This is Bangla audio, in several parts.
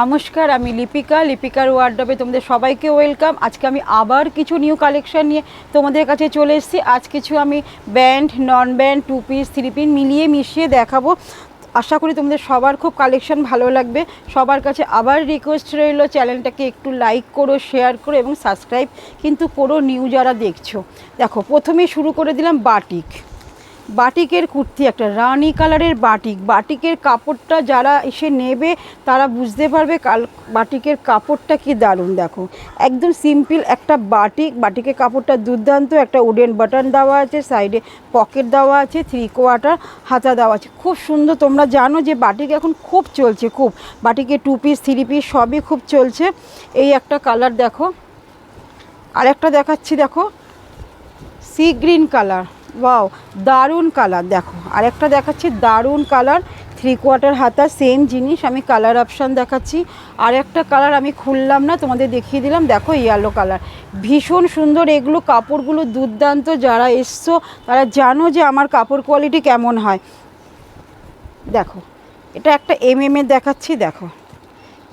নমস্কার, আমি লিপিকা, লিপিকার ওয়ার্ডবে তোমাদের সবাইকে ওয়েলকাম। আজকে আমি আবার কিছু নিউ কালেকশন নিয়ে তোমাদের কাছে চলে এসেছি। আজ কিছু আমি band non band two piece three piece মিলিয়ে মিশিয়ে দেখাবো। আশা করি তোমাদের সবার খুব কালেকশন ভালো লাগবে। সবার কাছে আবার রিকোয়েস্ট রইল, চ্যানেলটাকে একটু লাইক করো শেয়ার করো এবং সাবস্ক্রাইব কিন্তু করো নিউ যারা দেখছ। দেখো, প্রথমেই শুরু করে দিলাম বাটিক। বাটিকের কুর্তি, একটা রানি কালারের বাটিক। বাটিকের কাপড়টা যারা এসে নেবে, তারা বুঝতে পারবে কাল বাটিকের কাপড়টা কি দারুণ, দেখো। একদম সিম্পল একটা বাটিক। বাটিকের কাপড়টা দুর্দান্ত, একটা উডেন বাটন দেওয়া আছে, সাইডে পকেট দেওয়া আছে, থ্রি কোয়ার্টার হাতা দেওয়া আছে। খুব সুন্দর, তোমরা জানো যে বাটিক এখন খুব চলছে, খুব। বাটিকে টু পিস থ্রি পিস সবই খুব চলছে। এই একটা কালার দেখো। আরেকটা দেখাচ্ছি, দেখো। সি গ্রিন কালার ওয়াও দারুণ কালার দেখো। আরেকটা দেখাচ্ছি, দারুণ কালার থ্রি কোয়ার্টার হাতা সেম জিনিস, আমি কালার অপশান দেখাচ্ছি। আর একটা কালার আমি খুললাম না, তোমাদের দেখিয়ে দিলাম, দেখো ইয়েলো কালার ভীষণ সুন্দর এগুলো কাপড়গুলো দুর্দান্ত, যারা এসছো, তারা জানো যে আমার কাপড় কোয়ালিটি কেমন হয়। দেখো, এটা একটা এম এর দেখাচ্ছি, দেখো।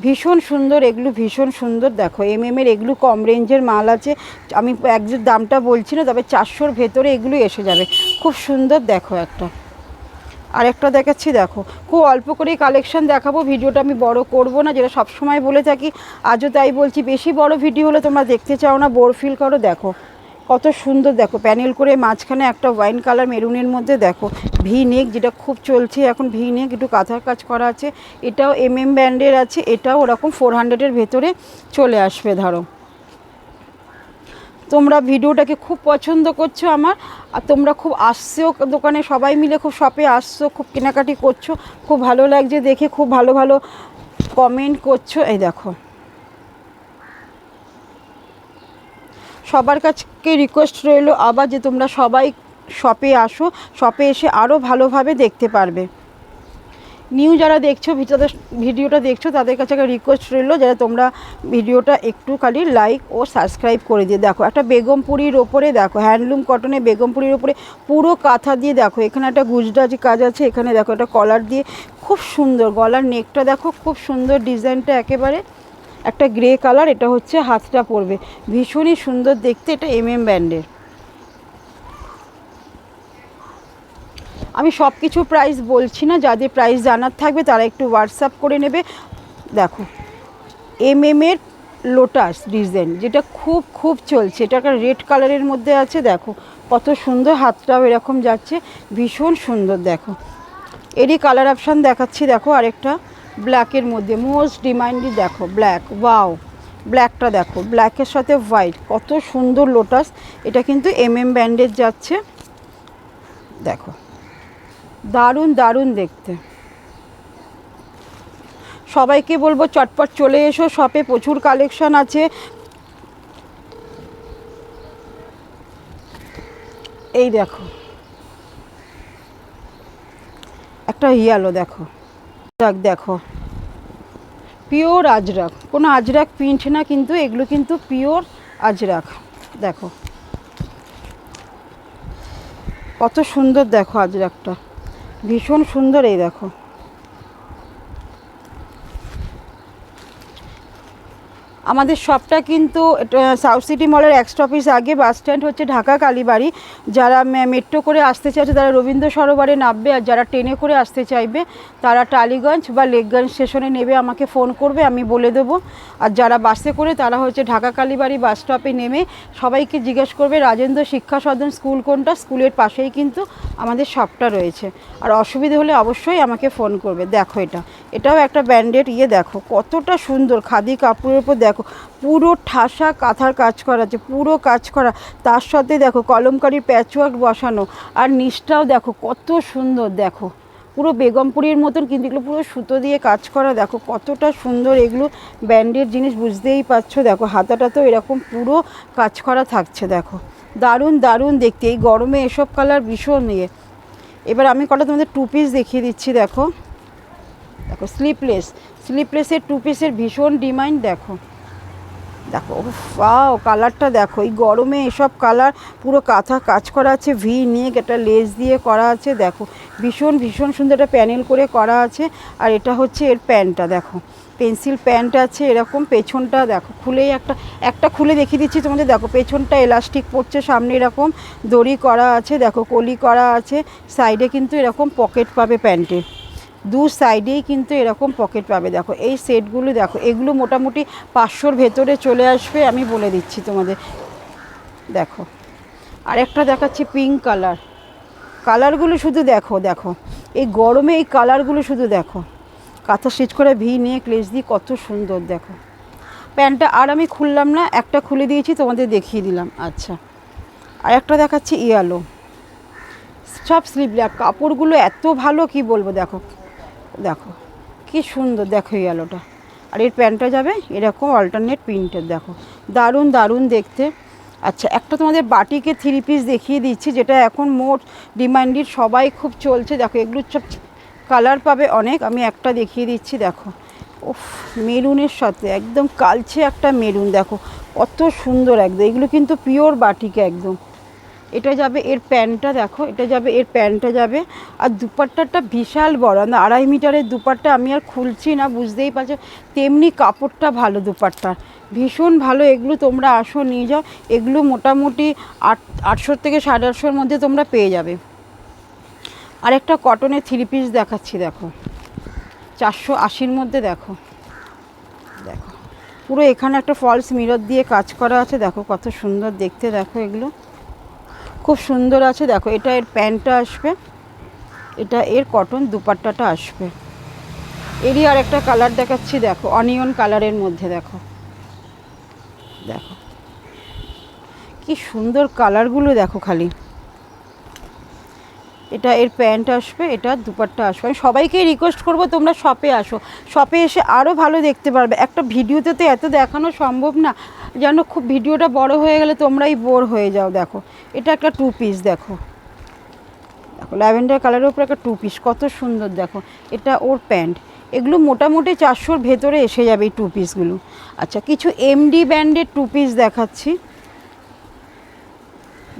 ভীষণ সুন্দর, এগুলো ভীষণ সুন্দর। দেখো এম এর এগুলো কম রেঞ্জের মাল আছে। আমি একজোট দামটা বলছি না, তবে চারশোর ভেতরে এগুলো এসে যাবে। খুব সুন্দর, দেখো একটা। আরেকটা দেখাচ্ছি, দেখো। খুব অল্প করেই কালেকশন দেখাবো, ভিডিওটা আমি বড় করব না, যেটা সবসময় বলে থাকি। আজও তাই বলছি, বেশি বড় ভিডিও হলে তোমরা দেখতে চাও না বোর ফিল করো, দেখো। কত সুন্দর দেখো, প্যানেল করে মাঝখানে একটা ওয়াইন কালার মেরুনের মধ্যে দেখো, ভি নেক যেটা খুব চলছে এখন, ভি নেক একটু কাঁথার কাজ করা আছে, এটাও এম এম ব্যান্ডের আছে, এটাও ওরকম ফোর হান্ড্রেডের ভেতরে চলে আসবে, ধরো। তোমরা ভিডিওটাকে খুব পছন্দ করছ আমার, আর তোমরা খুব আসছেও দোকানে, সবাই মিলে খুব শপে আসছো, খুব কেনাকাটি করছ, খুব ভালো লাগছে দেখে, খুব ভালো ভালো কমেন্ট করছ, এই দেখো। সবার কাছে রিকোয়েস্ট রইল, আবার যে তোমরা সবাই শপে আসো শপে এসে আরও ভালোভাবে দেখতে পারবে। নিউ যারা দেখছ ভিডিওটা ভিডিওটা দেখছ, তাদের কাছে একটা রিকোয়েস্ট রইল যারা তোমরা ভিডিওটা একটু খালি লাইক ও সাবস্ক্রাইব করে দিয়ে দেখো। একটা বেগমপুরির ওপরে দেখো হ্যান্ডলুম কটনে বেগমপুরির ওপরে পুরো কাঁথা দিয়ে দেখো। এখানে একটা গুজরাজি কাজ আছে, এখানে দেখো একটা কলার দিয়ে, খুব সুন্দর। গলার নেকটা দেখো, খুব সুন্দর ডিজাইনটা একেবারে। একটা গ্রে কালার এটা হচ্ছে হাতটা পড়বে ভীষণই সুন্দর দেখতে, এটা এম এম ব্যান্ডের আমি সব কিছু প্রাইস বলছি না যাদের প্রাইস জানার থাকবে তারা একটু হোয়াটসঅ্যাপ করে নেবে। দেখো এম এম এর লোটাস ডিজাইন যেটা খুব খুব চলছে, এটা একটা রেড কালারের মধ্যে আছে, দেখো। কত সুন্দর হাতটাও এরকম যাচ্ছে, ভীষণ সুন্দর, দেখো। এরই কালার অপশান দেখাচ্ছি, দেখো আরেকটা। ব্ল্যাকের মধ্যে। মোস্ট ডিমান্ডি দেখো, ব্ল্যাক ওয়াও ব্ল্যাকটা দেখো, ব্ল্যাকের সাথে হোয়াইট, কত সুন্দর লোটাস এটা কিন্তু এম এম ব্যান্ডের যাচ্ছে। দেখো, দারুণ দারুণ দেখতে। সবাইকে বলব চটপট চলে এসো শপে প্রচুর কালেকশন আছে। এই দেখো, একটা ইয়ালো দেখো। আজরাক দেখো। পিওর আজরাক কোনো আজরাক প্রিন্ট না, কিন্তু এগুলো কিন্তু পিওর আজরাক দেখো। কত সুন্দর দেখো আজরাকটা ভীষণ সুন্দর এই দেখো। আমাদের শপটা কিন্তু সাউথ সিটি মলের এক্স অফিস আগে বাস স্ট্যান্ড হচ্ছে ঢাকা কালীবাড়ি। যারা মেট্রো করে আসতে চাইছে, তারা রবীন্দ্র সরোবরে নামবে আর যারা ট্রেনে করে আসতে চাইবে, তারা টালিগঞ্জ বা লেকগঞ্জ স্টেশনে নেবে, আমাকে ফোন করবে, আমি বলে দেবো। আর যারা বাসে করে, তারা হচ্ছে ঢাকা কালীবাড়ি বাস স্টপে নেমে সবাইকে জিজ্ঞেস করবে, রাজেন্দ্র শিক্ষা সদন স্কুল কোনটা? স্কুলের পাশেই কিন্তু আমাদের শপটা রয়েছে। আর অসুবিধে হলে অবশ্যই আমাকে ফোন করবে। দেখো এটা। এটাও একটা ব্যান্ডেড ইয়ে দেখো, কতটা সুন্দর। খাদি কাপড়ের উপর দেখো, পুরো ঠাসা কাঁথার কাজ করা আছে, পুরো কাজ করা। তার সাথে দেখো কলমকারির প্যাচওয়ার্ক বসানো। আর নিচটাও দেখো, কত সুন্দর, দেখো। পুরো বেগমপুরির মতন কিন্তু এগুলো পুরো সুতো দিয়ে কাজ করা, দেখো, কতটা সুন্দর এগুলো ব্যান্ডের জিনিস, বুঝতেই পারছ? দেখো, হাতাটা তো এরকম পুরো কাজ করা থাকছে, দেখো। দারুণ দারুণ দেখতে, এই গরমে এসব কালার ভীষণ ইয়ে। এবার আমি কটা তোমাদের টু পিস দেখিয়ে দিচ্ছি, দেখো। দেখো স্লিপলেস স্লিপলেসের টু পিসের ভীষণ ডিমান্ড দেখো। দেখো পাও কালারটা দেখো, এই গরমে এসব কালার পুরো কাঁথা কাজ করা আছে ভি নিয়ে একটা লেস দিয়ে করা আছে, দেখো। ভীষণ ভীষণ সুন্দর একটা প্যানেল করে করা আছে, আর এটা হচ্ছে এর প্যান্টটা, দেখো। পেন্সিল প্যান্ট আছে, এরকম পেছনটা, দেখো, খুলেই একটা একটা খুলে দেখিয়ে দিচ্ছি তোমাদের, দেখো, পেছনটা এলাস্টিক পড়ছে, সামনে এরকম দড়ি করা আছে, দেখো, কলি করা আছে সাইডে কিন্তু এরকম পকেট পাবে প্যান্টের দু সাইডেই কিন্তু এরকম পকেট পাবে। দেখো, এই সেটগুলো দেখো, এগুলো মোটামুটি পাঁচশোর ভেতরে চলে আসবে, আমি বলে দিচ্ছি তোমাদের। দেখো, আরেকটা দেখাচ্ছি পিঙ্ক কালার কালারগুলো শুধু দেখো দেখো, এই গরমে এই কালারগুলো শুধু দেখো। কাঁথা স্টিচ করে ভি নিয়ে ক্লেজ দিয়ে কত সুন্দর, দেখো। প্যান্টটা আর আমি খুললাম না, একটা খুলে দিয়েছি, তোমাদের দেখিয়ে দিলাম। আচ্ছা আর একটা দেখাচ্ছি ইয়ালো সব স্লিভ কাপড়গুলো এত ভালো, কি বলব, দেখো। দেখো, কি সুন্দর, দেখো ইয়ালোটা আর এর প্যান্টটা যাবে এরকম অল্টারনেট প্রিন্টের, দেখো। দারুণ দারুণ দেখতে। আচ্ছা একটা তোমাদের বাটিকে থ্রি পিস দেখিয়ে দিচ্ছি, যেটা এখন মোট ডিমান্ডেড সবাই খুব চলছে। দেখো, এগুলো সব কালার পাবে অনেক, আমি একটা দেখিয়ে দিচ্ছি, দেখো। উফ, মেরুনের সাথে, একদম কালছে একটা মেরুন, দেখো। কত সুন্দর একদম, এগুলো কিন্তু পিওর বাটিকে একদম। এটা যাবে এর প্যান্টটা দেখো, এটা যাবে এর প্যান্টটা যাবে। আর দুপাট্টাটা বিশাল বড়, না আড়াই মিটারের দুপাট্টা আমি আর খুলছি না, বুঝতেই পারছ? তেমনি কাপড়টা ভালো দুপাট্টার ভীষণ ভালো, এগুলো তোমরা আসো, নিয়ে যাও। এগুলো মোটামুটি আট আটশোর থেকে সাড়ে আটশোর মধ্যে তোমরা পেয়ে যাবে। আর একটা কটনের থ্রি পিস দেখাচ্ছি, দেখো। চারশো আশির মধ্যে দেখো। দেখো। পুরো এখানে একটা ফলস মিরর দিয়ে কাজ করা আছে, দেখো কত সুন্দর দেখতে, দেখো এগুলো। খুব সুন্দর আছে। দেখো, এটা এর প্যান্টটা আসবে। এটা এর কটন দুপাট্টাটা আসবে। এরই আর একটা কালার দেখাচ্ছি, দেখো, অনিয়ন কালারের মধ্যে, দেখো। দেখো। কি সুন্দর কালারগুলো, দেখো খালি। এটা এর প্যান্ট আসবে, এটা দুপাট্টা আসবে। আমি সবাইকেই রিকোয়েস্ট করব তোমরা শপে আসো। শপে এসে আরও ভালো দেখতে পারবে। একটা ভিডিওতে তো এত দেখানো সম্ভব না। যেন খুব ভিডিওটা বড় হয়ে গেলে তোমরাই বোর হয়ে যাও, দেখো। এটা একটা টু পিস দেখো। দেখো, ল্যাভেন্ডার কালারের উপর একটা টু পিস কত সুন্দর, দেখো। এটা ওর প্যান্ট। এগুলো মোটামুটি চারশোর ভেতরে এসে যাবে এই টু পিসগুলো আচ্ছা কিছু এমডি ব্যান্ডের টু পিস দেখাচ্ছি।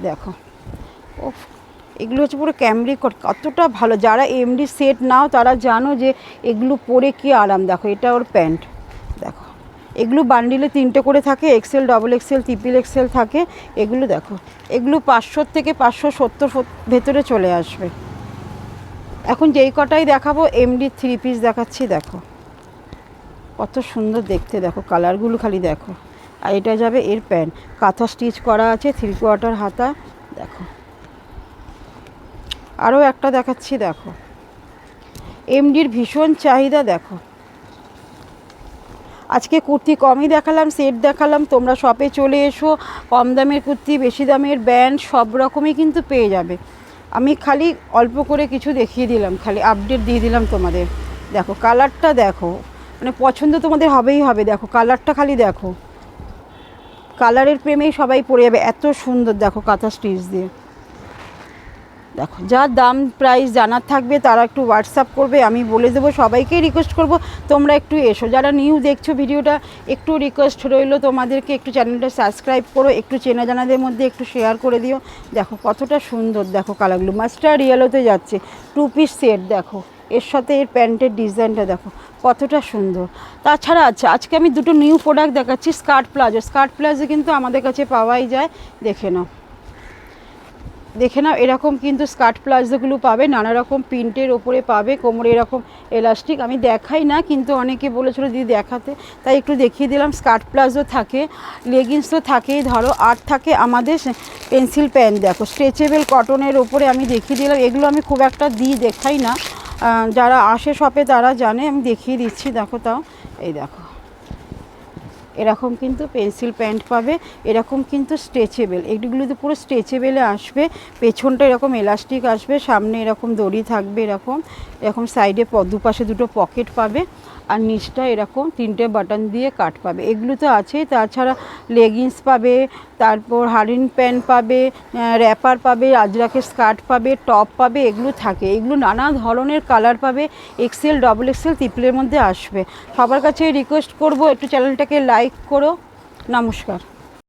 দেখো। ও এগুলো হচ্ছে পুরো ক্যামরি কতটা ভালো। যারা এমডি সেট নাও, তারা জানো যে এগুলো পরে কি আরাম। দেখো, এটা ওর প্যান্ট। দেখো, এগুলো বান্ডিলে তিনটে করে থাকে। XL double XL triple XL থাকে। এগুলো দেখো, এগুলো পাঁচশোর থেকে পাঁচশো সত্তর ভেতরে চলে আসবে। এখন যেই কটাই দেখাবো এমডি থ্রি পিস দেখাচ্ছি, দেখো। কত সুন্দর দেখতে। দেখো কালারগুলো খালি দেখো। আর এটা যাবে এর প্যান্ট। কাঁথা স্টিচ করা আছে থ্রি কোয়ার্টার হাতা। দেখো। আরও একটা দেখাচ্ছি, দেখো। এমডির ভীষণ চাহিদা, দেখো। আজকে কুর্তি কমই দেখালাম, সেট দেখালাম, তোমরা শপে চলে এসো, কম দামের কুর্তি, বেশি দামের ব্যান্ড, সব রকমই কিন্তু পেয়ে যাবে। আমি খালি অল্প করে কিছু দেখিয়ে দিলাম, খালি আপডেট দিয়ে দিলাম তোমাদের। দেখো কালারটা দেখো। মানে পছন্দ তোমাদের হবেই হবে, দেখো কালারটা খালি দেখো। কালারের প্রেমেই সবাই পড়ে যাবে, এত সুন্দর, দেখো, কাঁথা স্টিচ দিয়ে। দেখো, যা দাম প্রাইস জানার থাকবে তারা একটু হোয়াটসঅ্যাপ করবে, আমি বলে দেবো, সবাইকেই রিকোয়েস্ট করব। তোমরা একটু এসো, যারা নিউ দেখছ ভিডিওটা, একটু রিকোয়েস্ট রইল তোমাদেরকে, একটু চ্যানেলটা সাবস্ক্রাইব করো, একটু চেনা জানাদের মধ্যে একটু শেয়ার করে দিও। দেখো, কতটা সুন্দর, দেখো কালারগুলো মাস্টার রিয়েলোতে যাচ্ছে টু পিস সেট দেখো, এর সাথে এর প্যান্টের ডিজাইনটা দেখো, কতটা সুন্দর। তাছাড়া আচ্ছা আজকে আমি দুটো নিউ প্রোডাক্ট দেখাচ্ছি স্কার্ট প্লাজো স্কার্ট প্লাজো কিন্তু আমাদের কাছে পাওয়াই যায়, দেখে নাও। দেখে নাও, এরকম কিন্তু স্কার্ট প্লাজোগুলো পাবে নানা রকম প্রিন্টের ওপরে পাবে, কোমরে এরকম এলাস্টিক। আমি দেখাই না, কিন্তু অনেকে বলেছিল দিদি দেখাতে, তাই একটু দেখিয়ে দিলাম। স্কার্ট প্লাজো থাকে লেগিংস তো থাকেই, ধরো আর থাকে আমাদের পেন্সিল প্যান্ট, দেখো স্ট্রেচেবল কটনের ওপরে আমি দেখিয়ে দিলাম। এগুলো আমি খুব একটা দিই, দেখাই না। যারা আসে শপে তারা জানে, আমি দেখিয়ে দিচ্ছি, দেখো তাও, এই দেখো। এরকম কিন্তু পেন্সিল প্যান্ট পাবে, এরকম কিন্তু স্ট্রেচেবেল। এগুলো তো পুরো স্ট্রেচেবেলে আসবে, পেছনটা এরকম এলাস্টিক আসবে, সামনে এরকম দড়ি থাকবে এরকম এরকম সাইডে দুপাশে দুটো পকেট পাবে। আর নিচটা এরকম তিনটে বাটন দিয়ে কাট পাবে। এগুলো তো আছে তাছাড়া লেগিংস পাবে, তারপর হারিন প্যান্ট পাবে র্যাপার পাবে আজরাকের স্কার্ট পাবে টপ পাবে, এগুলো থাকে। এগুলো নানা ধরনের কালার পাবে এক্সেল ডবল এক্সেল ত্রিপলের মধ্যে আসবে। সবার কাছে রিকোয়েস্ট করব, একটু চ্যানেলটাকে লাইক করো। নমস্কার।